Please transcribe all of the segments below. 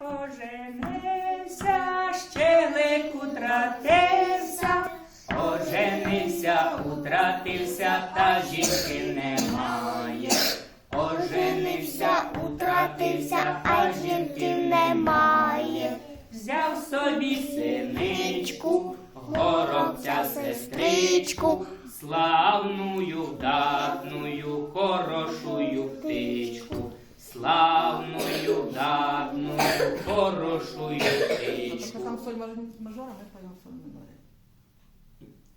Оженився, щелик утратився, оженився, утратився, та жінки немає. Оженився, утратився, а жінки немає. Взяв собі синичку, горобця сестричку, славную, вдатную, хорошою птичку. Там соль маж- мажора, ми поємо соль миноре.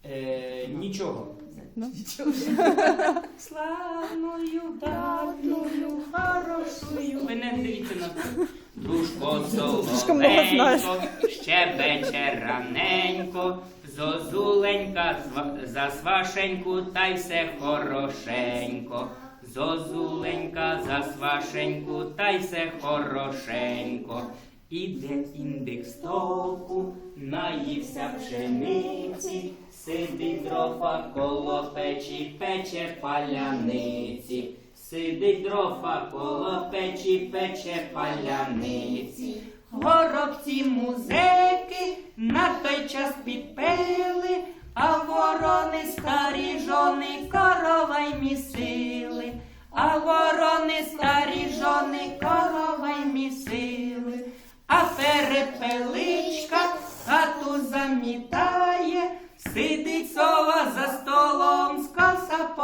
Е, нічого. Славною, вдатною, хорошою. Ви не дивіться на це. Дружко соловенько, щебече раненько, зозуленька зва- за свашеньку, та й все хорошенько. Зозуленька за свашеньку, та й все хорошенько. Іде індик стовку, наївся пшениці, сидить дрова коло печі, пече паляниці. Сидить дрова коло печі, пече паляниці. Горобці музики на той час підпили, а ворони старі жони коровай місили,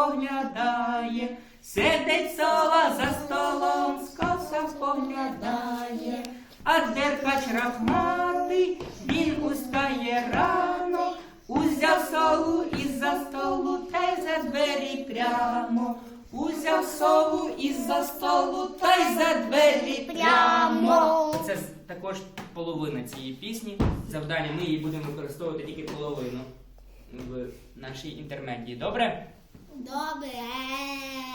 скоса поглядає, сидить сова за столом, скоса поглядає. А деркач рахматий, він устає рано, узяв солу із-за столу та й за двері прямо. Узяв сову із-за столу та й за двері прямо. Це також половина цієї пісні. Завдання ми її будемо використовувати тільки половину в нашій інтермедії. Добре? Добре.